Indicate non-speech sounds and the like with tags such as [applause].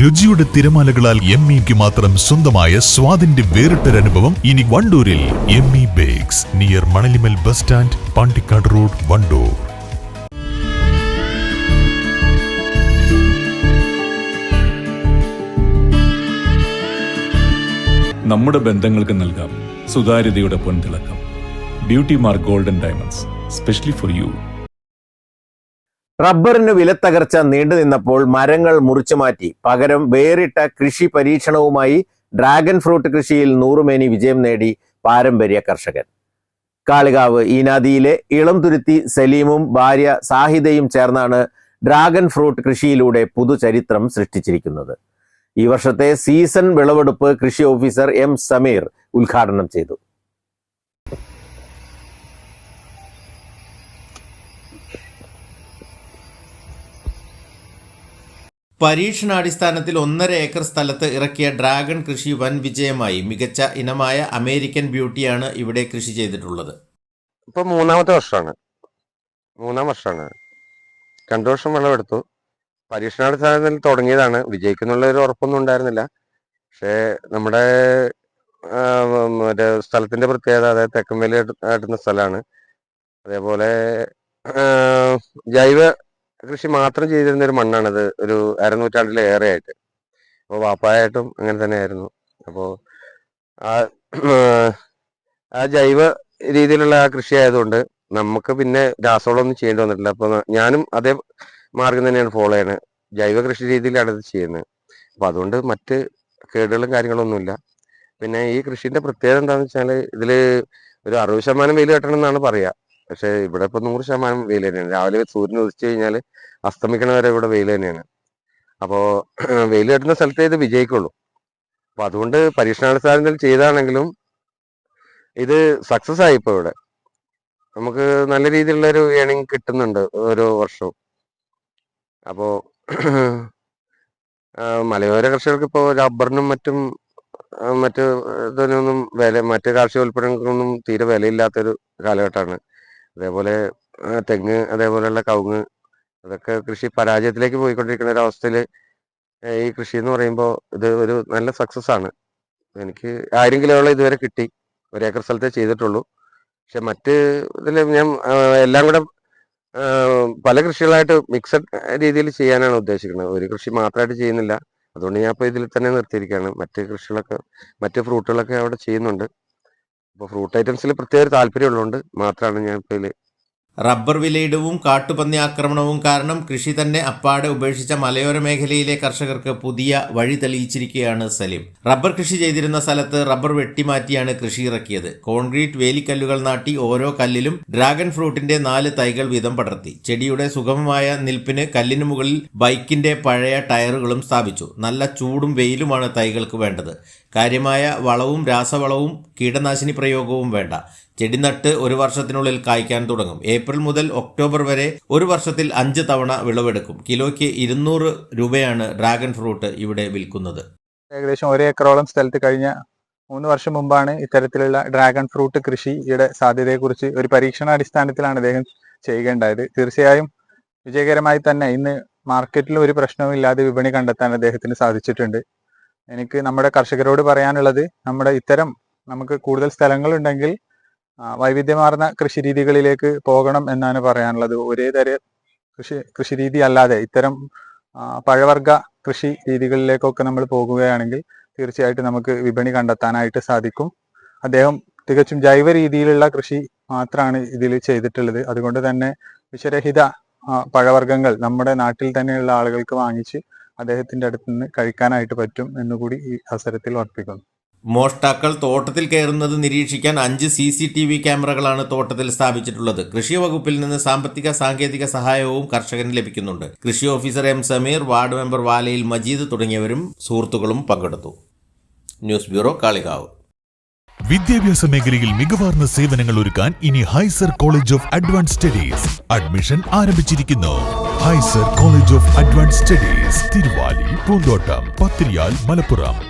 രുചിയുടെ തിരമാലകളാൽ എം ഇക്ക് മാത്രം സ്വന്തമായ സ്വാദിന്റെ വേറിട്ടൊരനുഭവം ഇനി വണ്ടൂരിൽ M E bakes near Manalimal bus stand Pandikkad road Vandoor. നമ്മുടെ ബന്ധങ്ങൾക്ക് നൽകാം സുതാര്യതയുടെ പൊൻതിളക്കം. Beauty mark golden diamonds specially for you റബ്ബറിന് വിലത്തകർച്ച നീണ്ടു നിന്നപ്പോൾ മരങ്ങൾ മുറിച്ചു മാറ്റി. പകരം വേറിട്ട കൃഷി പരീക്ഷണവുമായി ഡ്രാഗൺ ഫ്രൂട്ട് കൃഷിയിൽ നൂറുമേനി വിജയം നേടി പാരമ്പര്യ കർഷകൻ. കാളികാവ് ഈനാദിയിലെ ഇളംതുരുത്തി സലീമും ഭാര്യ സാഹിദയും ചേർന്നാണ് ഡ്രാഗൺ ഫ്രൂട്ട് കൃഷിയിലൂടെ പുതുചരിത്രം സൃഷ്ടിച്ചിരിക്കുന്നത്. ഈ വർഷത്തെ സീസൺ വിളവെടുപ്പ് കൃഷി ഓഫീസർ എം സമീർ ഉദ്ഘാടനം ചെയ്തു. പരീക്ഷണാടിസ്ഥാനത്തിൽ ഒന്നര ഏക്കർ സ്ഥലത്ത് ഇറക്കിയ ഡ്രാഗൺ കൃഷി വൻ വിജയമായി. മികച്ച ഇനമായ അമേരിക്കൻ ബ്യൂട്ടിയാണ് ഇവിടെ കൃഷി ചെയ്തിട്ടുള്ളത്. ഇപ്പൊ മൂന്നാമത്തെ വർഷമാണ്. മൂന്നാം വർഷമാണ്. രണ്ടു വർഷം വിളവെടുത്തു. പരീക്ഷണാടിസ്ഥാനത്തിൽ തുടങ്ങിയതാണ്. വിജയിക്കുന്നുള്ള ഒരു ഉറപ്പൊന്നും ഉണ്ടായിരുന്നില്ല. പക്ഷേ നമ്മുടെ മറ്റേ സ്ഥലത്തിന്റെ പ്രത്യേകത അതായത് തെക്കൻവേലി ആട്ടുന്ന സ്ഥലമാണ്. അതേപോലെ ജൈവ കൃഷി മാത്രം ചെയ്തിരുന്ന ഒരു മണ്ണാണിത്. ഒരു അരനൂറ്റാണ്ടിലേറെ ആയിട്ട് അപ്പോൾ വാപ്പായായിട്ടും അങ്ങനെ തന്നെയായിരുന്നു. അപ്പോൾ ആ ആ ജൈവ രീതിയിലുള്ള ആ കൃഷി ആയതുകൊണ്ട് നമുക്ക് പിന്നെ രാസവളമൊന്നും ചെയ്യേണ്ടി വന്നിട്ടില്ല. അപ്പോൾ ഞാനും അതേ മാർഗം തന്നെയാണ് ഫോളോ ചെയ്യണത് ജൈവ കൃഷി രീതിയിലാണ് ഇത് ചെയ്യുന്നത്. അപ്പൊ അതുകൊണ്ട് മറ്റ് കേടുകളും കാര്യങ്ങളൊന്നുമില്ല. പിന്നെ ഈ കൃഷിന്റെ പ്രത്യേകത എന്താണെന്ന് വെച്ചാൽ ഇതിൽ ഒരു അറുപത് ശതമാനം വെയിൽ കെട്ടണം എന്നാണ് പറയാ. പക്ഷെ ഇവിടെ ഇപ്പൊ നൂറ് ശതമാനം വെയിൽ തന്നെയാണ്. രാവിലെ സൂര്യൻ ഉദിച്ചു കഴിഞ്ഞാൽ അസ്തമിക്കണ വരെ ഇവിടെ വെയിൽ തന്നെയാണ്. അപ്പോ [clears throat] വെയിൽ കെട്ടുന്ന സ്ഥലത്തേ ഇത് വിജയിക്കുള്ളൂ. അപ്പൊ അതുകൊണ്ട് പരീക്ഷണാടിസ്ഥാനത്തിൽ ചെയ്താണെങ്കിലും ഇത് സക്സസ് ആയി ഇപ്പൊ ഇവിടെ. നമുക്ക് നല്ല രീതിയിലുള്ള ഒരു ഏണിങ് കിട്ടുന്നുണ്ട് ഓരോ വർഷവും. അപ്പോ [clears throat] മലയോര കർഷകർക്ക് ഇപ്പോ റബ്ബറിനും മറ്റു മറ്റ് ഇതിനൊന്നും വില മറ്റു കാർഷിക ഉൽപ്പന്നങ്ങൾക്കൊന്നും തീരെ വിലയില്ലാത്തൊരു കാലഘട്ടമാണ്. അതേപോലെ തെങ്ങ് അതേപോലെയുള്ള കവുങ്ങ് അതൊക്കെ കൃഷി പരാജയത്തിലേക്ക് പോയിക്കൊണ്ടിരിക്കുന്ന ഒരു അവസ്ഥയിൽ ഈ കൃഷി എന്ന് പറയുമ്പോൾ ഇത് ഒരു നല്ല സക്സസ് ആണ്. എനിക്ക് ആയിരം കിലോയോളം ഇതുവരെ കിട്ടി. ഒരു ഏക്കർ സ്ഥലത്തേ ചെയ്തിട്ടുള്ളൂ. പക്ഷെ മറ്റ് ഇതിൽ ഞാൻ എല്ലാം കൂടെ പല കൃഷികളായിട്ട് മിക്സഡ് രീതിയിൽ ചെയ്യാനാണ് ഉദ്ദേശിക്കുന്നത്. ഒരു കൃഷി മാത്രമായിട്ട് ചെയ്യുന്നില്ല. അതുകൊണ്ട് ഞാൻ ഇപ്പോൾ ഇതിൽ തന്നെ നിർത്തിയിരിക്കുകയാണ്. മറ്റ് കൃഷികളൊക്കെ മറ്റ് ഫ്രൂട്ടുകളൊക്കെ അവിടെ ചെയ്യുന്നുണ്ട്. അപ്പോൾ ഫ്രൂട്ട് ഐറ്റംസിൽ പ്രത്യേക താല്പര്യം താല്പര്യമുള്ളതുകൊണ്ട് മാത്രമാണ് ഞാൻ ഇപ്പോൾ ഇതിൽ റബ്ബർ വിലയിടവും കാട്ടുപന്നി ആക്രമണവും കാരണം കൃഷി തന്നെ അപ്പാടെ ഉപേക്ഷിച്ച മലയോര മേഖലയിലെ കർഷകർക്ക് പുതിയ വഴി തെളിയിച്ചിരിക്കുകയാണ് സലിം. റബ്ബർ കൃഷി ചെയ്തിരുന്ന സ്ഥലത്ത് റബ്ബർ വെട്ടിമാറ്റിയാണ് കൃഷി ഇറക്കിയത്. കോൺക്രീറ്റ് വേലിക്കല്ലുകൾ നാട്ടി ഓരോ കല്ലിലും ഡ്രാഗൺ ഫ്രൂട്ടിന്റെ നാല് തൈകൾ വീതം പടർത്തി. ചെടിയുടെ സുഗമമായ നിൽപ്പിന് കല്ലിനു മുകളിൽ ബൈക്കിന്റെ പഴയ ടയറുകളും സ്ഥാപിച്ചു. നല്ല ചൂടും വെയിലുമാണ് തൈകൾക്ക് വേണ്ടത്. കാര്യമായ വളവും രാസവളവും കീടനാശിനി പ്രയോഗവും വേണ്ട. ചെടി നട്ട് ഒരു വർഷത്തിനുള്ളിൽ കായ്ക്കാൻ തുടങ്ങും. ഏപ്രിൽ മുതൽ ഒക്ടോബർ വരെ ഒരു വർഷത്തിൽ അഞ്ച് തവണ വിളവെടുക്കും. കിലോയ്ക്ക് ഇരുന്നൂറ് രൂപയാണ് ഡ്രാഗൺ ഫ്രൂട്ട് ഇവിടെ വിൽക്കുന്നത്. ഏകദേശം ഒരു ഏക്കറോളം സ്ഥലത്ത് കഴിഞ്ഞ മൂന്ന് വർഷം മുമ്പാണ് ഇത്തരത്തിലുള്ള ഡ്രാഗൺ ഫ്രൂട്ട് കൃഷിയുടെ സാധ്യതയെക്കുറിച്ച് ഒരു പരീക്ഷണാടിസ്ഥാനത്തിലാണ് അദ്ദേഹം ചെയ്യുകയുണ്ടായത്. തീർച്ചയായും വിജയകരമായി തന്നെ ഇന്ന് മാർക്കറ്റിൽ ഒരു പ്രശ്നവും ഇല്ലാതെ വിപണി കണ്ടെത്താൻ അദ്ദേഹത്തിന് സാധിച്ചിട്ടുണ്ട്. എനിക്ക് നമ്മുടെ കർഷകരോട് പറയാനുള്ളത് നമ്മുടെ ഇത്തരം നമുക്ക് കൂടുതൽ സ്ഥലങ്ങളുണ്ടെങ്കിൽ വൈവിധ്യമാർന്ന കൃഷി രീതികളിലേക്ക് പോകണം എന്നാണ് പറയാനുള്ളത്. ഒരേ തര കൃഷി കൃഷി രീതി അല്ലാതെ ഇത്തരം പഴവർഗ കൃഷി രീതികളിലേക്കൊക്കെ നമ്മൾ പോകുകയാണെങ്കിൽ തീർച്ചയായിട്ടും നമുക്ക് വിപണി കണ്ടെത്താനായിട്ട് സാധിക്കും. അദ്ദേഹം തികച്ചും ജൈവ രീതിയിലുള്ള കൃഷി മാത്രമാണ് ഇതിൽ ചെയ്തിട്ടുള്ളത്. അതുകൊണ്ട് തന്നെ വിഷരഹിത പഴവർഗങ്ങൾ നമ്മുടെ നാട്ടിൽ തന്നെയുള്ള ആളുകൾക്ക് വാങ്ങിച്ച് അദ്ദേഹത്തിന്റെ അടുത്ത് നിന്ന് കഴിക്കാനായിട്ട് പറ്റും എന്നുകൂടി ഈ അവസരത്തിൽ ഓർപ്പിക്കുന്നു മോഷ്ടാക്കൾ തോട്ടത്തിൽ കയറുന്നത് നിരീക്ഷിക്കാൻ അഞ്ച് സി സി ടി വി ക്യാമറകളാണ് തോട്ടത്തിൽ സ്ഥാപിച്ചിട്ടുള്ളത്. കൃഷി വകുപ്പിൽ നിന്ന് സാമ്പത്തിക സാങ്കേതിക സഹായവും കർഷകന് ലഭിക്കുന്നുണ്ട്. കൃഷി officer M Sameer ward member Valayil Majeed തുടങ്ങിയവരും സുഹൃത്തുക്കളും പങ്കെടുത്തു. News bureau Kalikavu. വിദ്യാഭ്യാസ മേഖലയിൽ മികവാർന്ന സേവനങ്ങൾ ഒരുക്കാൻ ഇനി Hyser college of advance studies admission ആരംഭിച്ചിരിക്കുന്നു. Hyser college of advance studies Thiruvali Poonthottam Pathiriyal Malappuram.